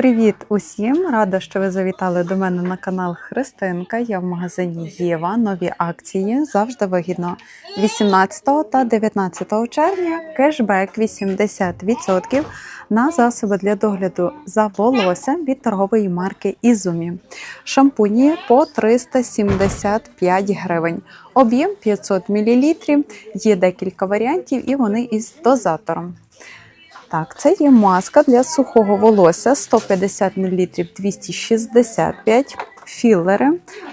Привіт усім! Рада, що ви завітали до мене на канал Христинка. Я в магазині Єва. Нові акції завжди вигідно. 18 та 19 червня кешбек 80% на засоби для догляду за волоссям від торгової марки Ізумі. Шампуні по 375 гривень. Об'єм 500 мл. Є декілька варіантів і вони із дозатором. Так, це є маска для сухого волосся 150 мл 265 філери,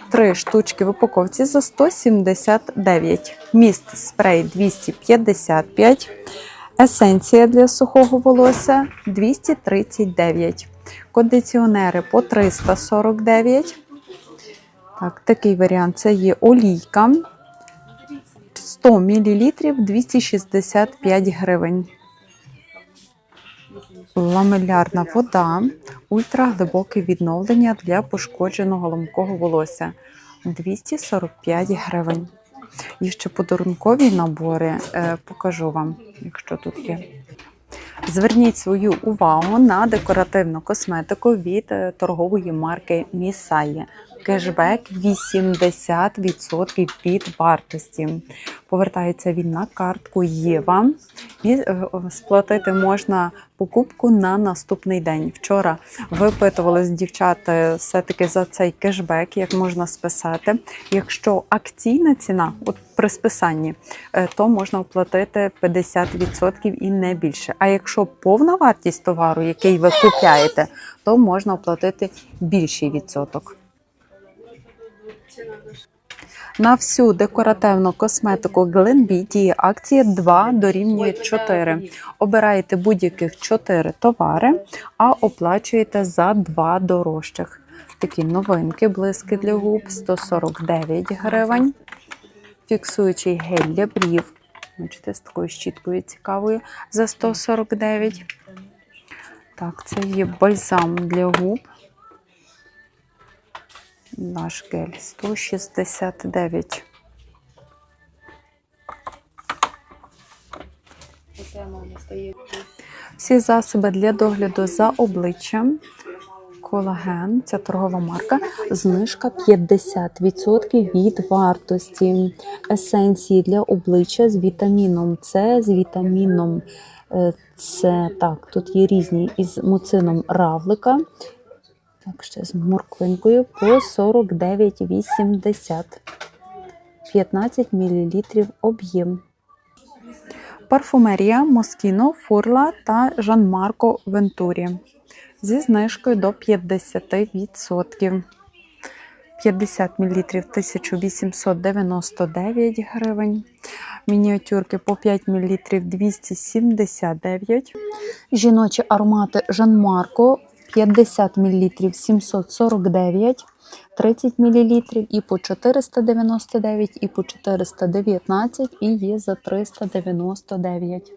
3 штучки в упаковці за 179. Міст спрей 255. Есенція для сухого волосся 239. Кондиціонери по 349. Так, такий варіант це є олійка 100 мл 265 гривень. Ламелярна вода, ультраглибоке відновлення для пошкодженого ламкого волосся 245 гривень. І ще подарункові набори е, покажу вам, якщо тут є. Зверніть свою увагу на декоративну косметику від е, торгової марки Місає. Кешбек 80% від вартості. Повертається він на картку Єва. І е, сплатити можна покупку на наступний день. Вчора випитували з дівчат е, все-таки за цей кешбек, як можна списати. Якщо акційна ціна, от при списанні, е, то можна оплатити 50% і не більше. А якщо повна вартість товару, який ви купляєте, то можна оплатити більший відсоток. На всю декоративну косметику Glenbee діє акція 2 дорівнює 4. Обираєте будь-яких 4 товари, а оплачуєте за 2 дорожчих. Такі новинки, блиски для губ 149 гривень. Фіксуючий гель для брів. Бачите, з такою щіткою цікавою за 149. Так, це є бальзам для губ. Наш гель 169. Всі засоби для догляду за обличчям. Колаген, це торгова марка. Знижка 50% від вартості. Есенції для обличчя з вітаміном С, з вітаміном е, С. Так, тут є різні із муцином равлика. Так, ще з морквинкою по 49,80. 15 мл об'єм. Парфумерія Москіно, Фурла та Жан-Марко Вентурі. Зі знижкою до 50%. 50 мл 1899 гривень. Мініатюрки по 5 мл 279. Жіночі аромати Жан-Марко 50 мл 749, 30 мл і по 499, і по 419, і є за 399.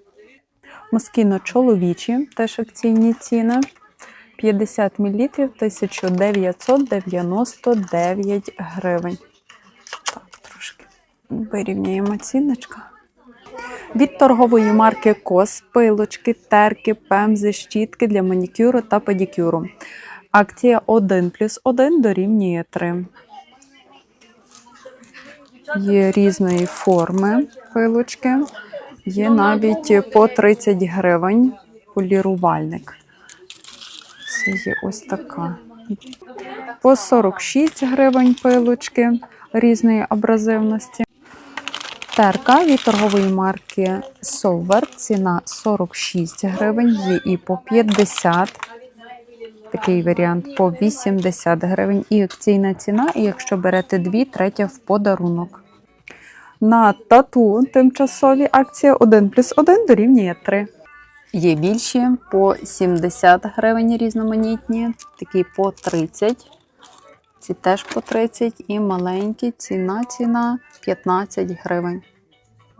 Москіно чоловічі, теж акційні ціни. 50 мл 1999 гривень. Так, трошки вирівняємо ціночка. Від торгової марки Кос пилочки, терки, пемзи, щітки для манікюру та педикюру. Акція 1 плюс 1 дорівнює 3. Є різної форми пилочки. Є навіть по 30 гривень полірувальник. Це є ось така. По 46 гривень пилочки різної абразивності. Терка від торгової марки Solver. Ціна 46 гривень, є і по 50. Такий варіант по 80 гривень. І акційна ціна, і якщо берете дві, третя в подарунок. На тату тимчасові акції 1 плюс 1 дорівнює 3. Є більші по 70 гривень різноманітні, такі по 30. Ці теж по 30 і маленькі ціна ціна 15 гривень.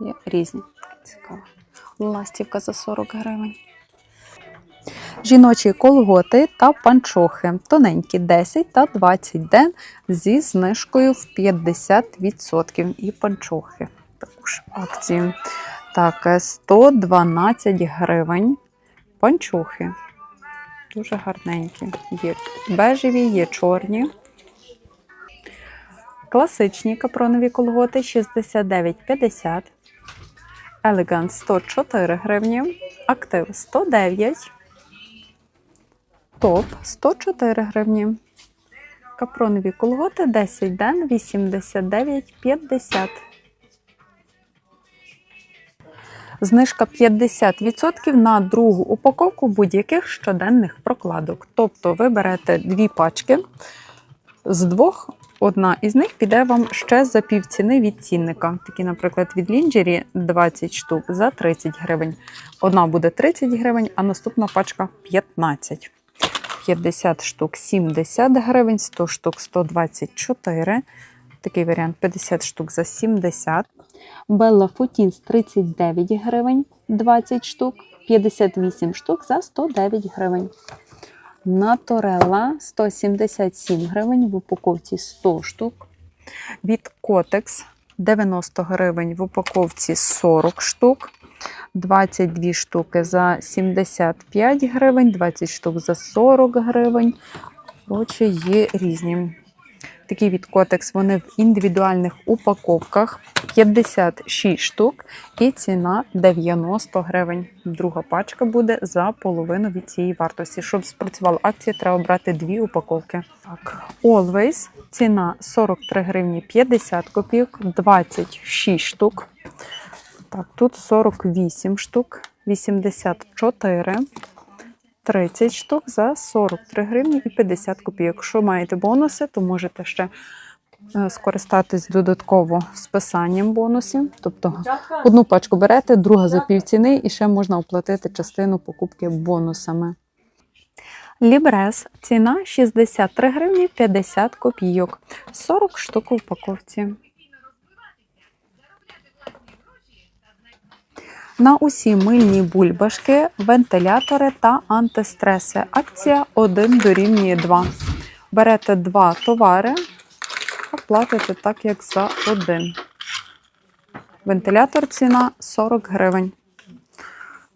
Є різні. Цікаво. Ластівка за 40 гривень. Жіночі колготи та панчохи. Тоненькі 10 та 20 ден зі знижкою в 50%. І панчохи. Також акції. Так, 112 гривень. Панчохи. Дуже гарненькі. Є бежеві, є чорні. Класичні капронові колготи 69,50. Elegant 104 гривні. Актив 109. Топ 104 гривні. Капронові колготи 10 ден 89,50. Знижка 50% на другу упаковку будь-яких щоденних прокладок. Тобто ви берете дві пачки з двох. Одна із них піде вам ще за півціни від цінника. Такі, наприклад, від Лінджері 20 штук за 30 гривень. Одна буде 30 гривень, а наступна пачка 15. 50 штук 70 гривень, 100 штук 124. Такий варіант 50 штук за 70. Белла Футінс 39 гривень, 20 штук, 58 штук за 109 гривень. Наторелла 177 гривень в упаковці 100 штук. Від Котекс 90 гривень в упаковці 40 штук. 22 штуки за 75 гривень, 20 штук за 40 гривень. Коротше, є різні. Такі від Котекс вони в індивідуальних упаковках 56 штук і ціна 90 гривень. Друга пачка буде за половину від цієї вартості. Щоб спрацювала акція, треба брати дві упаковки. Так, Always ціна 43 гривні 50 копійок, 26 штук. Так, тут 48 штук, 84, 30 штук за 43 гривні і 50 копійок. Якщо маєте бонуси, то можете ще е, скористатись додатково списанням бонусів. Тобто одну пачку берете, друга за півціни, і ще можна оплатити частину покупки бонусами. Лібрес ціна 63 гривні 50 копійок, 40 штук у упаковці. На усі мильні бульбашки, вентилятори та антистреси. Акція 1 дорівнює 2. Берете два товари, а платите так, як за один. Вентилятор ціна 40 гривень.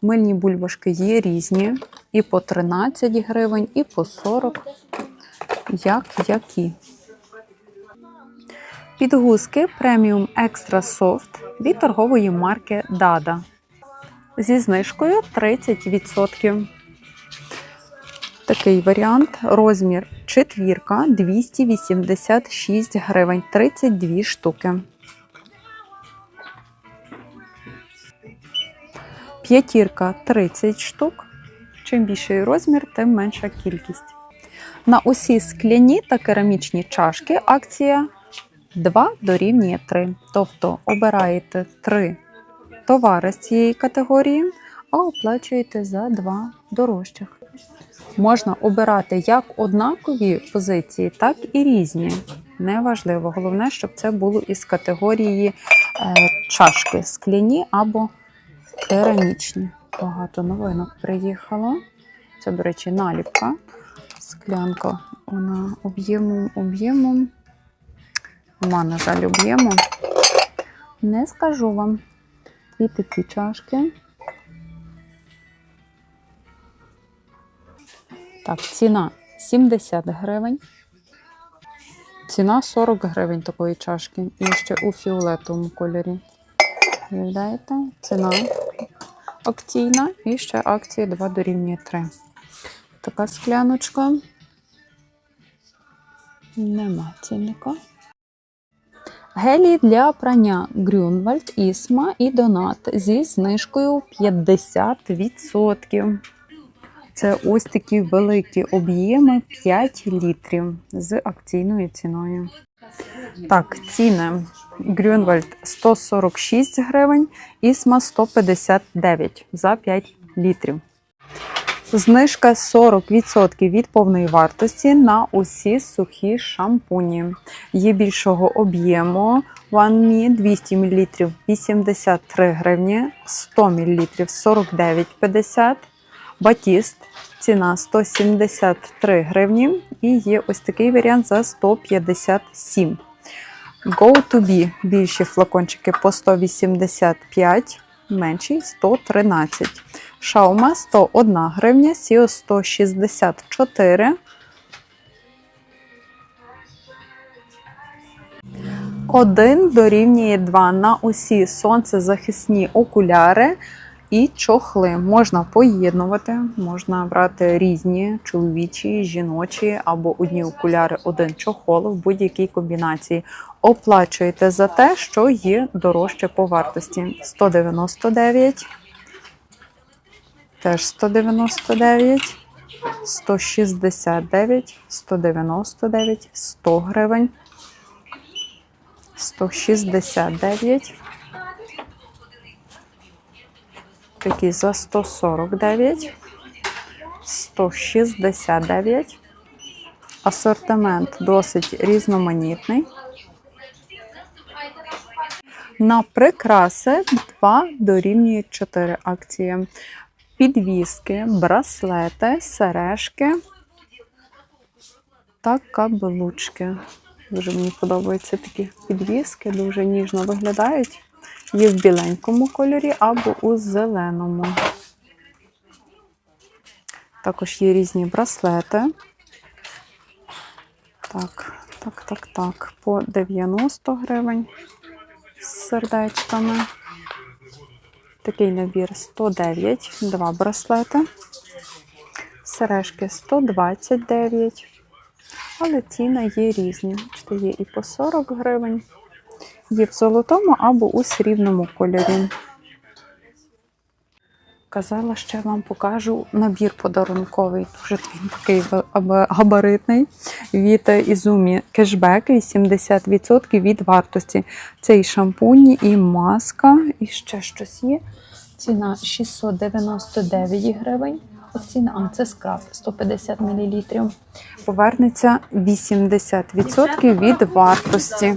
Мильні бульбашки є різні. І по 13 гривень, і по 40. Як які. Підгузки преміум екстра софт від торгової марки Dada зі знижкою 30%. Такий варіант. Розмір четвірка 286 гривень, 32 штуки. П'ятірка 30 штук. Чим більший розмір, тим менша кількість. На усі скляні та керамічні чашки акція 2 дорівнює 3. Тобто обираєте 3 товари з цієї категорії, а оплачуєте за 2 дорожчих. Можна обирати як однакові позиції, так і різні. Неважливо. Головне, щоб це було із категорії е, чашки скляні або керамічні. Багато новинок приїхало. Це, до речі, наліпка. Склянка вона об'ємом, об'ємом. Нема, на жаль, об'єму. Не скажу вам. І такі чашки. Так, ціна 70 гривень. Ціна 40 гривень такої чашки. І ще у фіолетовому кольорі. Уявляєте? Ціна акційна і ще акція 2 дорівнює 3. Така скляночка. Нема цінника. Гелі для прання Грюнвальд, Ісма і Донат зі знижкою 50%. Це ось такі великі об'єми 5 літрів з акційною ціною. Так, ціни. Грюнвальд 146 гривень, Ісма 159 за 5 літрів. Знижка 40% від повної вартості на усі сухі шампуні. Є більшого об'єму One 200 мл 83 гривні, 100 мл 49,50 Батіст ціна 173 гривні. І є ось такий варіант за 157. Go to be більші флакончики по 185, менший 113. Шаума 101 гривня, Сіо 164. Один дорівнює 2 на усі сонцезахисні окуляри і чохли. Можна поєднувати, можна брати різні чоловічі, жіночі або одні окуляри, один чохол в будь-якій комбінації. Оплачуєте за те, що є дорожче по вартості. 199, теж 199, 169, 199, 100 гривень. 169. Такі за 149. 169. Асортимент досить різноманітний. На прикраси 2 дорівнює 4 акції. Підвіски, браслети, сережки та каблучки. Дуже мені подобаються такі підвіски, дуже ніжно виглядають. Є в біленькому кольорі або у зеленому. Також є різні браслети. Так, так, так, так. По 90 гривень з сердечками. Такий набір 109, два браслети. Сережки 129. Але ціна є різні. Є і по 40 гривень, є в золотому або у срібному кольорі. Казала, ще вам покажу набір подарунковий. Дуже він такий габаритний. Від Ізумі кешбек 80% від вартості. Це і шампуні, і маска, і ще щось є. Ціна 699 гривень. Ціна, а це скраб 150 мл. Повернеться 80% від вартості.